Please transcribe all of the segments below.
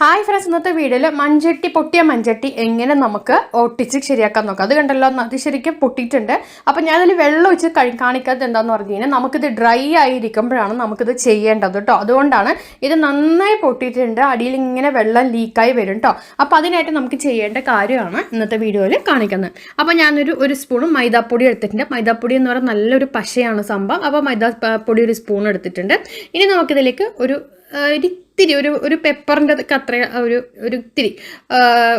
Hi friends ഇന്നത്തെ വീഡിയോയിൽ മൺചട്ടി പൊട്ടിയ മൺചട്ടി എങ്ങനെ നമുക്ക് ഒട്ടിച്ച് ശരിയാക്കാൻ നോക്കാം? അത് കണ്ടല്ലോ അത് ശരിക്കും പൊട്ടിയിട്ടുണ്ട്. അപ്പം ഞാനതിൽ വെള്ളം ഒഴിച്ച് കഴി കാണിക്കാത്തത് എന്താണെന്ന് പറഞ്ഞു കഴിഞ്ഞാൽ നമുക്കിത് ഡ്രൈ ആയിരിക്കുമ്പോഴാണ് നമുക്കിത് ചെയ്യേണ്ടത് കേട്ടോ അതുകൊണ്ടാണ് ഇത് നന്നായി പൊട്ടിയിട്ടുണ്ട്. അടിയിൽ ഇങ്ങനെ വെള്ളം ലീക്കായി വരും കേട്ടോ അപ്പോൾ അതിനായിട്ട് നമുക്ക് ചെയ്യേണ്ട കാര്യമാണ് ഇന്നത്തെ വീഡിയോയിൽ കാണിക്കുന്നത്. അപ്പോൾ ഞാനൊരു ഒരു സ്പൂണും മൈദാപ്പൊടി എടുത്തിട്ടുണ്ട്. മൈദാപ്പൊടി എന്ന് പറഞ്ഞാൽ നല്ലൊരു പശയാണ് സംഭവം. അപ്പോൾ പൊടി ഒരു സ്പൂൺ എടുത്തിട്ടുണ്ട്. ഇനി നമുക്കിതിലേക്ക് ഒരു ഇത്തിരി ഒരു ഒരു പെപ്പറിന്റെ കത്ര ഒരു ഒരു ഇത്തിരി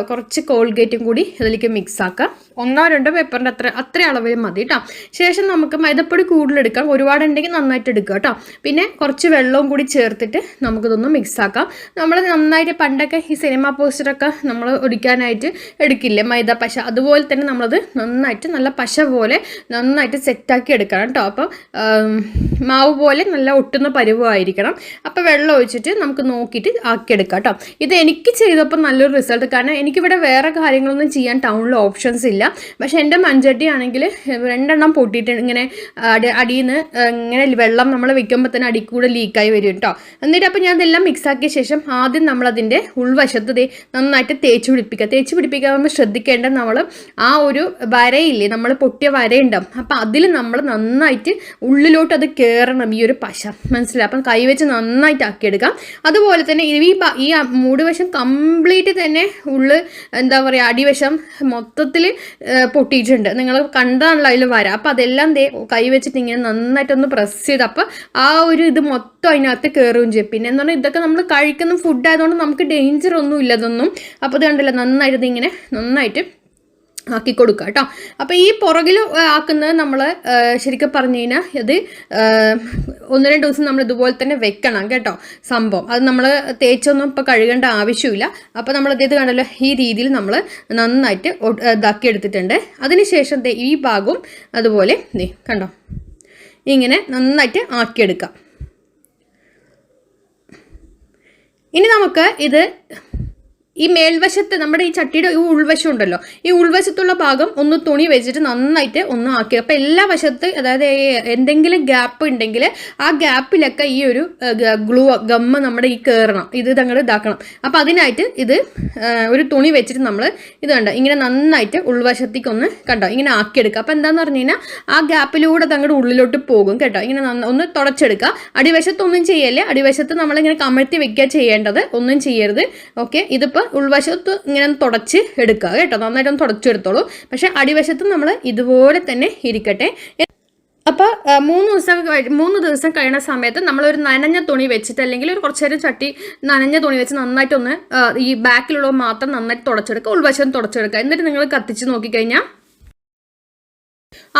കുറച്ച് കോൾഗേറ്റും കൂടി ഇതിലേക്ക് മിക്സ് ആക്കാം. ഒന്നോ രണ്ടോ പെപ്പറിന്റെ അത്ര അത്ര അളവിൽ മതി കേട്ടോ ശേഷം നമുക്ക് മൈദപ്പൊടി കൂടുതലെടുക്കാം. ഒരുപാടുണ്ടെങ്കിൽ നന്നായിട്ട് എടുക്കുക കേട്ടോ പിന്നെ കുറച്ച് വെള്ളവും കൂടി ചേർത്തിട്ട് നമുക്കിതൊന്ന് മിക്സ് ആക്കാം. നമ്മൾ നന്നായിട്ട് പണ്ടൊക്കെ ഈ സിനിമ പോസ്റ്ററൊക്കെ നമ്മൾ ഒടിക്കാനായിട്ട് എടുക്കില്ലേ മൈദ പശ? അതുപോലെ തന്നെ നമ്മളത് നന്നായിട്ട് നല്ല പശ പോലെ നന്നായിട്ട് സെറ്റാക്കി എടുക്കണം കേട്ടോ അപ്പോൾ മാവ് പോലെ നല്ല ഒട്ടുന്ന പരുവമായിരിക്കണം അപ്പോൾ വെള്ളം ഒഴിച്ചിട്ട് നമുക്ക് നോക്കിയിട്ട് ആക്കിയെടുക്കാം കേട്ടോ ഇത് എനിക്ക് ചെയ്തപ്പോൾ നല്ലൊരു റിസൾട്ട് കാരണം എനിക്കിവിടെ വേറെ കാര്യങ്ങളൊന്നും ചെയ്യാൻ ടൗണിൽ ഓപ്ഷൻസ് ഇല്ല. പക്ഷേ എന്റെ മൺചട്ടി ആണെങ്കിൽ രണ്ടെണ്ണം പൊട്ടിയിട്ട് ഇങ്ങനെ അടി അടിയിൽ നിന്ന് ഇങ്ങനെ വെള്ളം നമ്മൾ വെക്കുമ്പോൾ തന്നെ അടി കൂടെ ലീക്കായി വരും കേട്ടോ എന്നിട്ട് അപ്പോൾ ഞാൻ ഇതെല്ലാം മിക്സ് ആക്കിയ ശേഷം ആദ്യം നമ്മളതിന്റെ ഉൾവശത്ത് നന്നായിട്ട് തേച്ച് പിടിപ്പിക്കുക തേച്ച് പിടിപ്പിക്കാൻ നമ്മൾ ശ്രദ്ധിക്കേണ്ടത് നമ്മൾ ആ ഒരു വരയില്ലേ നമ്മൾ പൊട്ടിയ വരയുണ്ടാവും. അപ്പോൾ അതിൽ നമ്മൾ നന്നായിട്ട് ഉള്ളിലോട്ട് അത് കയറണം ഈ ഒരു പശ. മനസ്സിലായി? അപ്പം കൈവച്ച് നന്നായിട്ട് ആക്കിയെടുക്കാം. അതുപോലെ തന്നെ ഈ ഈ മൂടുവശം കംപ്ലീറ്റ് തന്നെ ഉള്ള് എന്താ പറയുക അടിവശം മൊത്തത്തിൽ പൊട്ടിയിട്ടുണ്ട്. നിങ്ങൾ കണ്ടതാണല്ലോ അതിൽ വരാം. അപ്പം അതെല്ലാം ദേ കൈവച്ചിട്ട് ഇങ്ങനെ നന്നായിട്ടൊന്ന് പ്രസ് ചെയ്ത് അപ്പോൾ ആ ഒരു ഇത് മൊത്തം അതിനകത്ത് കയറുകയും ചെയ്യും. പിന്നെ എന്ന് പറഞ്ഞാൽ ഇതൊക്കെ നമ്മൾ കഴിക്കുന്ന ഫുഡ് ആയതുകൊണ്ട് നമുക്ക് ഡേഞ്ചർ ഒന്നും ഇല്ല ഇതൊന്നും. അപ്പോൾ ഇത് കണ്ടില്ല നന്നായിട്ട് ഇതിങ്ങനെ നന്നായിട്ട് ആക്കി കൊടുക്കുക കേട്ടോ അപ്പോൾ ഈ പുറകിൽ ആക്കുന്നത് നമ്മൾ ശരിക്കും പറഞ്ഞു കഴിഞ്ഞാൽ ഇത് ഒന്ന് രണ്ട് ദിവസം നമ്മൾ ഇതുപോലെ തന്നെ വെക്കണം കേട്ടോ സംഭവം. അത് നമ്മൾ തേച്ചൊന്നും ഇപ്പോൾ കഴുകേണ്ട ആവശ്യമില്ല. അപ്പോൾ നമ്മൾ ഇത് കണ്ടല്ലോ ഈ രീതിയിൽ നമ്മൾ നന്നായിട്ട് ഇതാക്കി എടുത്തിട്ടുണ്ട്. അതിനുശേഷം ഈ ഭാഗവും അതുപോലെ കണ്ടോ? ഇങ്ങനെ നന്നായിട്ട് ആക്കിയെടുക്കാം. ഇനി നമുക്ക് ഇത് ഈ മേൽവശത്ത് നമ്മുടെ ഈ ചട്ടിയുടെ ഈ ഉൾവശം ഉണ്ടല്ലോ ഈ ഉൾവശത്തുള്ള ഭാഗം ഒന്ന് തുണി വെച്ചിട്ട് നന്നായിട്ട് ഒന്ന് ആക്കി. അപ്പം എല്ലാ വശത്ത് അതായത് എന്തെങ്കിലും ഗ്യാപ്പ് ഉണ്ടെങ്കിൽ ആ ഗ്യാപ്പിലൊക്കെ ഈ ഒരു ഗ്ലൂ ഗമ്മ നമ്മുടെ ഈ കയറണം ഇത് തങ്ങൾ ഇതാക്കണം. അപ്പം അതിനായിട്ട് ഇത് ഒരു തുണി വെച്ചിട്ട് നമ്മൾ ഇത് കണ്ടോ ഇങ്ങനെ നന്നായിട്ട് ഉൾവശത്തേക്ക് ഒന്ന് കണ്ടോ ഇങ്ങനെ ആക്കിയെടുക്കുക. അപ്പം എന്താണെന്ന് പറഞ്ഞു കഴിഞ്ഞാൽ ആ ഗ്യാപ്പിലൂടെ തങ്ങളുടെ ഉള്ളിലോട്ട് പോകും കേട്ടോ. ഇങ്ങനെ ഒന്ന് തുടച്ചെടുക്കുക. അടിവശത്തൊന്നും ചെയ്യല്ലേ അടിവശത്ത് നമ്മളിങ്ങനെ കമഴ്ത്തി വെക്കുക ചെയ്യേണ്ടത് ഒന്നും ചെയ്യരുത്. ഓക്കെ? ഇതിപ്പോൾ ഉൾവശത്ത് ഇങ്ങനെ തുടച്ച് എടുക്കുക കേട്ടോ. നന്നായിട്ടൊന്ന് തുടച്ചെടുത്തോളൂ. പക്ഷേ അടിവശത്ത് നമ്മൾ ഇതുപോലെ തന്നെ ഇരിക്കട്ടെ. അപ്പോൾ മൂന്ന് ദിവസം മൂന്ന് ദിവസം കഴിയുന്ന സമയത്ത് നമ്മളൊരു നനഞ്ഞ തുണി വെച്ചിട്ട് അല്ലെങ്കിൽ ഒരു കുറച്ച് നേരം ചട്ടി നനഞ്ഞ തുണി വെച്ച് നന്നായിട്ടൊന്ന് ഈ ബാക്കിലുള്ളത് മാത്രം നന്നായിട്ട് തുടച്ചെടുക്കുക. ഉൾവശം തുടച്ചെടുക്കുക. എന്നിട്ട് നിങ്ങൾ കത്തിച്ച് നോക്കിക്കഴിഞ്ഞാൽ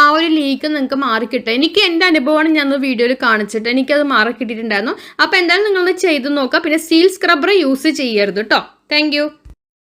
ആ ഒരു ലീക്ക് നിങ്ങൾക്ക് മാറിക്കിട്ടെ. എനിക്ക് എന്റെ അനുഭവമാണ് ഞാൻ വീഡിയോയിൽ കാണിച്ചിട്ട്. എനിക്കത് മാറിക്കിട്ടിട്ടുണ്ടായിരുന്നു. അപ്പോൾ എന്തായാലും നിങ്ങളത് ചെയ്ത് നോക്കുക. പിന്നെ സ്റ്റീൽ സ്ക്രബ്ബർ യൂസ് ചെയ്യരുത് കേട്ടോ. Thank you.